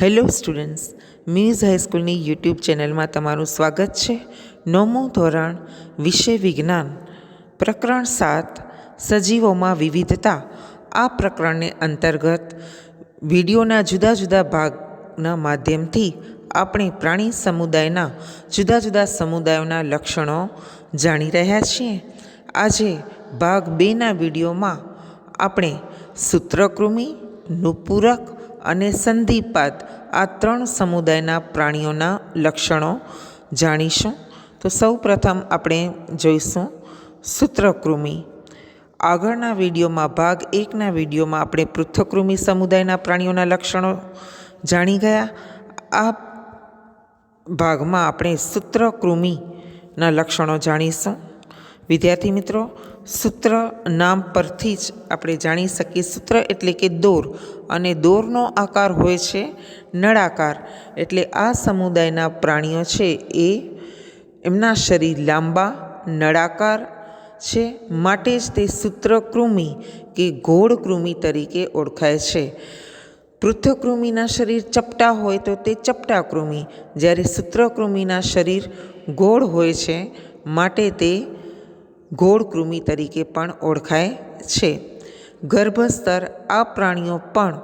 Hello students Muse હાઈસ્કૂલની YouTube ચેનલમાં તમારું સ્વાગત છે. નવમું ધોરણ, વિષય વિજ્ઞાન, પ્રકરણ સાત, સજીવોમાં વિવિધતા. આ પ્રકરણને અંતર્ગત વિડીયોના જુદા જુદા ભાગના માધ્યમથી આપણે પ્રાણી સમુદાયના જુદા જુદા સમુદાયોના લક્ષણો જાણી રહ્યા છીએ. આજે ભાગ બેના વિડીયોમાં આપણે સૂત્રકૃમિ, નુપૂરક અને સંધિપાત આ ત્રણ સમુદાયના પ્રાણીઓના લક્ષણો જાણીશું. તો સૌ પ્રથમ આપણે જોઈશું સૂત્રકૃમિ. આગળના વિડીયોમાં ભાગ એકના વિડીયોમાં આપણે પૃથ્થકૃમિ સમુદાયના પ્રાણીઓના લક્ષણો જાણી ગયા. આ ભાગમાં આપણે સૂત્રકૃમિના લક્ષણો જાણીશું. વિદ્યાર્થી મિત્રો સૂત્ર નામ પરથી જ આપણે જાણી શકીએ. સૂત્ર એટલે કે દોર. અને દોરનો આકાર હોય છે નળાકાર. એટલે આ સમુદાયના પ્રાણીઓ છે એ એમના શરીર લાંબા, નળાકાર છે. માટે જ તે સૂત્રકૃમિ કે ગોળ કૃમિ તરીકે ઓળખાય છે. પૃથ્થકૃમિના શરીર ચપટા હોય તો તે ચપટા કૃમિ જ્યારે સૂત્રકૃમિના શરીર ગોળ હોય છે, માટે તે ગોળ કૃમિ તરીકે પણ ઓળખાય છે. ગર્ભસ્તર આ પ્રાણીઓ પણ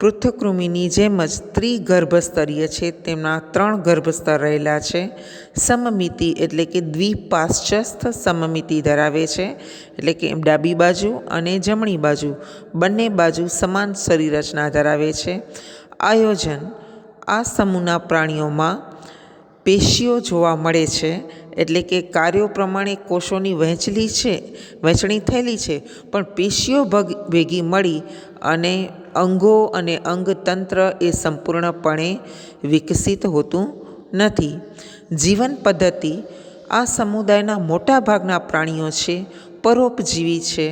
પૃથ્થકૃમિની જેમ જ ત્રિગર્ભસ્તરીય છે. તેમના ત્રણ ગર્ભસ્તર રહેલા છે. સમમિતિ એટલે કે દ્વિપાશ્ચસ્થ સમમિતિ ધરાવે છે. એટલે કે ડાબી બાજુ અને જમણી બાજુ. બંને બાજુ સમાન શરીરચના ધરાવે છે. આયોજન આ સમૂહના પ્રાણીઓમાં પેશીઓ જોવા મળે છે. એટલે કે કાર્યો પ્રમાણે કોષોની વહેંચલી છે, વહેંચણી થયેલી છે, પણ પેશીઓ ભગ, ભેગી મળી અને અંગો અને અંગતંત્ર એ સંપૂર્ણપણે વિકસિત હોતું નથી. જીવન પદ્ધતિ આ સમુદાયના મોટા ભાગના પ્રાણીઓ છે, પરોપજીવી છે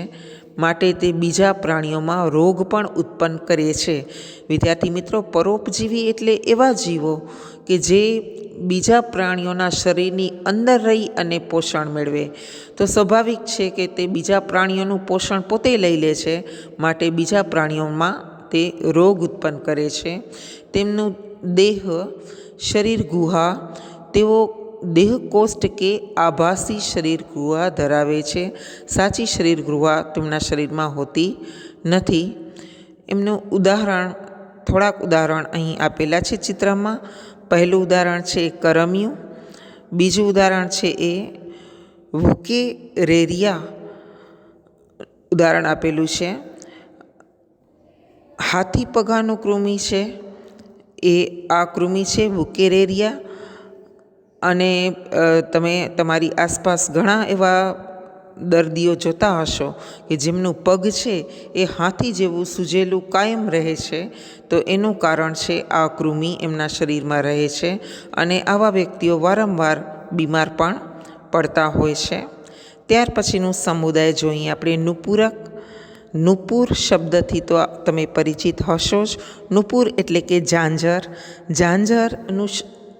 માટે તે બીજા પ્રાણીઓમાં રોગ પણ ઉત્પન્ન કરે છે. વિદ્યાર્થી મિત્રો, પરોપજીવી એટલે એવા જીવો કે જે બીજા પ્રાણીઓના શરીરની અંદર રહી અને પોષણ મેળવે. તો સ્વાભાવિક છે કે તે બીજા પ્રાણીઓનું પોષણ પોતે લઈ લે છે, માટે બીજા પ્રાણીઓમાં તે રોગ ઉત્પન્ન કરે છે. તેમનું દેહ, શરીર, ગુહા, તેઓ દેહકોષ્ઠ કે આભાસી શરીર ગૃહા ધરાવે છે. સાચી શરીર ગૃહા તેમના શરીરમાં હોતી નથી. એમનું ઉદાહરણ, થોડાક ઉદાહરણ અહીં આપેલા છે ચિત્રમાં. પહેલું ઉદાહરણ છે કરમિયું. બીજું ઉદાહરણ છે એ વુકે રેરિયા ઉદાહરણ આપેલું છે. હાથી પગાનું કૃમિ છે. એ આ કૃમિ છે વુકેરેરિયા. અને તમે તમારી આસપાસ ઘણા એવા દર્દીઓ જોતા હશો કે જેમનું પગ છે એ હાથી જેવું સૂજેલું કાયમ રહે છે, તો એનું કારણ છે આ કૃમિ એમના શરીરમાં રહે છે અને આવા વ્યક્તિઓ વારંવાર બીમાર પણ પડતા હોય છે. ત્યાર પછીનું સમુદાય જોઈએ આપણે નુપૂરક, નુપુર શબ્દથી તો તમે પરિચિત હશો જ. નુપુર એટલે કે ઝાંઝર. ઝાંઝરનું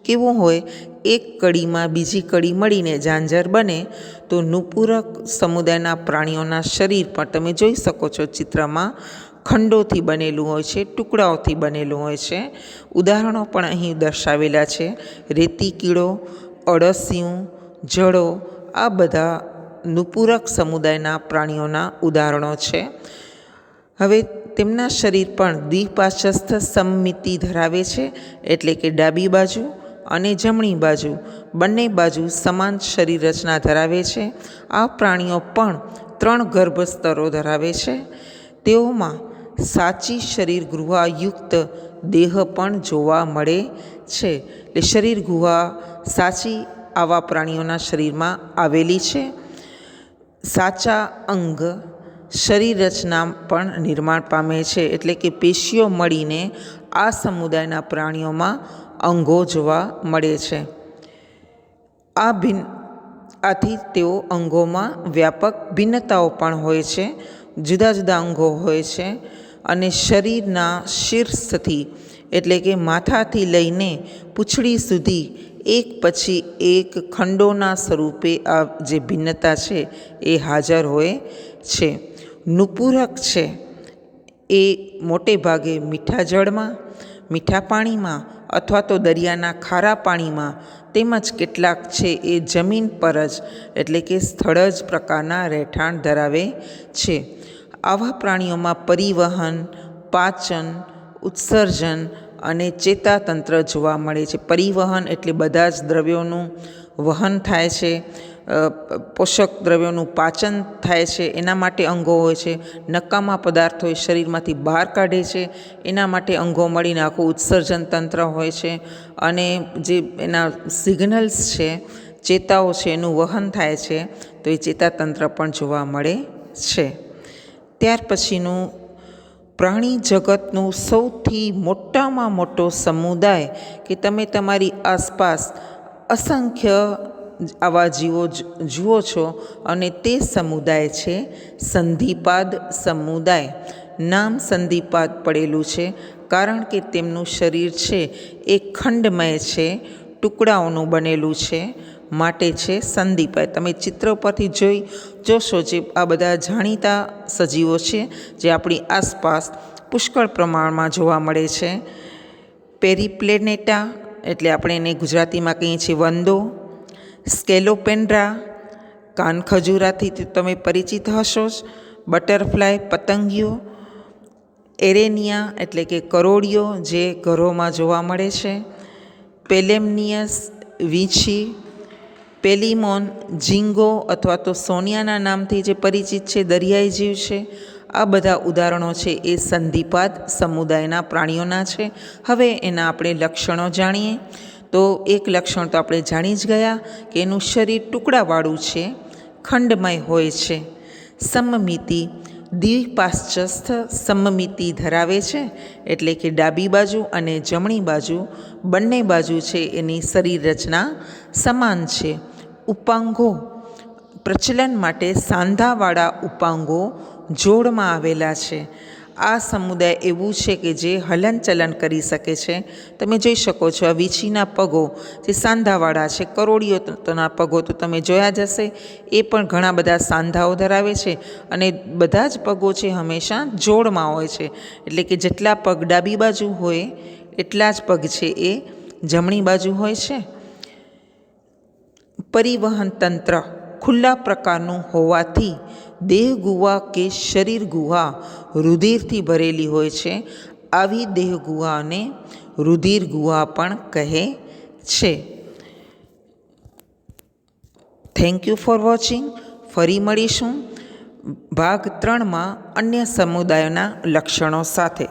કેવું હોય, એક કડીમાં બીજી કડી મળીને ઝાંઝર બને, તો નુપૂરક સમુદાયના પ્રાણીઓના શરીર પણ તમે જોઈ શકો છો ચિત્રમાં ખંડોથી બનેલું હોય છે, ટુકડાઓથી બનેલું હોય છે. ઉદાહરણો પણ અહીં દર્શાવેલા છે. રેતી કીડો, અળસિયું જળો આ બધા નુપૂરક સમુદાયના પ્રાણીઓના ઉદાહરણો છે. હવે તેમના શરીર પણ દ્વિપાશસ્થ સમમિતિ ધરાવે છે, એટલે કે ડાબી બાજુ અને જમણી બાજુ બંને બાજુ સમાન શરીર રચના ધરાવે છે. આ પ્રાણીઓ પણ ત્રણ ગર્ભસ્તરો ધરાવે છે. તેઓમાં સાચી શરીર ગૃહાયુક્ત દેહ પણ જોવા મળે છે. એટલે શરીર ગુહા સાચી આવા પ્રાણીઓના શરીરમાં આવેલી છે. સાચા અંગ શરીર રચના પણ નિર્માણ પામે છે. એટલે કે પેશીઓ મળીને આ સમુદાયના પ્રાણીઓમાં અંગો જોવા મળે છે. આ ભિન્ન, આથી તેઓ અંગોમાં વ્યાપક ભિન્નતાઓ પણ હોય છે. જુદા જુદા અંગો હોય છે અને શરીરના શીર્ષથી, એટલે કે માથાથી લઈને પૂંછડી સુધી, એક પછી એક ખંડોના સ્વરૂપે આ જે ભિન્નતા છે એ હાજર હોય છે. નુપૂરક છે એ મોટે ભાગે મીઠા જળમાં મીઠા પાણીમાં અથવા તો દરિયાના ખારા પાણીમાં તેમજ કેટલાક છે એ જમીન પર જ, એટલે કે સ્થળ જ પ્રકારના રહેઠાણ ધરાવે છે. આવા પ્રાણીઓમાં પરિવહન, પાચન, ઉત્સર્જન અને ચેતાતંત્ર જોવા મળે છે. પરિવહન એટલે બધા જ દ્રવ્યોનું વહન થાય છે. પોષક દ્રવ્યોનું પાચન થાય છે, એના માટે અંગો હોય છે, નકામા પદાર્થો એ શરીરમાંથી બહાર કાઢે છે, એના માટે અંગો મળીને આખું ઉત્સર્જન તંત્ર હોય છે અને જે એના સિગ્નલ્સ છે, ચેતાઓ છે એનું વહન થાય છે, તો એ ચેતાતંત્ર પણ જોવા મળે છે. ત્યાર પછીનું, પ્રાણી જગતનું સૌથી મોટામાં મોટો સમુદાય કે તમે તમારી આસપાસ અસંખ્ય આવા જીવો જુઓ છો અને તે સમુદાય છે સંધિપાદ સમુદાય. નામ સંધિપાદ પડેલું છે કારણ કે તેમનું શરીર છે એ ખંડમય છે, ટુકડાઓનું બનેલું છે, માટે છે સંધિપાદ. તમે ચિત્ર પરથી જોઈ જોશો જે આ બધા જાણીતા સજીવો છે જે આપણી આસપાસ પુષ્કળ પ્રમાણમાં જોવા મળે છે. પેરીપ્લેનેટા, એટલે આપણે એને ગુજરાતીમાં કહીએ છીએ વંદો. સ્કેલોપેન્ડ્રા કાનખજૂરાથી તમે પરિચિત હશો જ. બટરફ્લાય પતંગિયો, એરેનિયા એટલે કે કરોળિયો જે ઘરોમાં જોવા મળે છે. પેલેમનિયસ વીંછી, પેલીમોન ઝીંગો અથવા તો સોનિયાના નામથી જે પરિચિત છે, દરિયાઈ જીવ છે. આ બધા ઉદાહરણો છે એ સંધિપાદ સમુદાયના પ્રાણીઓના છે. હવે એના આપણે લક્ષણો જાણીએ. તો એક લક્ષણ તો આપણે જાણી જ ગયા કે એનું શરીર ટુકડાવાળું છે, ખંડમય હોય છે. સમમિતિ દ્વિપાશ્ચસ્થ સમમિતિ ધરાવે છે, એટલે કે ડાબી બાજુ અને જમણી બાજુ બંને બાજુ છે એની શરીર રચના સમાન છે. ઉપાંગો પ્રચલન માટે સાંધાવાળા ઉપાંગો જોડમાં આવેલા છે. આ સમુદાય એવું છે કે જે હલનચલન કરી શકે છે. તમે જોઈ શકો છો આ વીંછીના પગો, જે સાંધાવાળા છે કરોડિયોના પગો, તો તમે જોયા જ હશે. એ પણ ઘણા બધા સાંધાઓ ધરાવે છે અને બધા જ પગો છે હંમેશા જોડમાં હોય છે. એટલે કે જેટલા પગ ડાબી બાજુ હોય, એટલા જ પગ છે એ જમણી બાજુ હોય છે. પરિવહન તંત્ર ખુલ્લા પ્રકારનું હોવાથી દેહ ગુહા કે શરીર ગુહા રુધિરથી ભરેલી હોય છે, આવી દેહ ગુહાને રુધિર ગુહા પણ કહે છે. થેન્ક યુ ફોર વોચિંગ ફરી મળીશું ભાગ ત્રણમાં અન્ય સમુદાયોના લક્ષણો સાથે.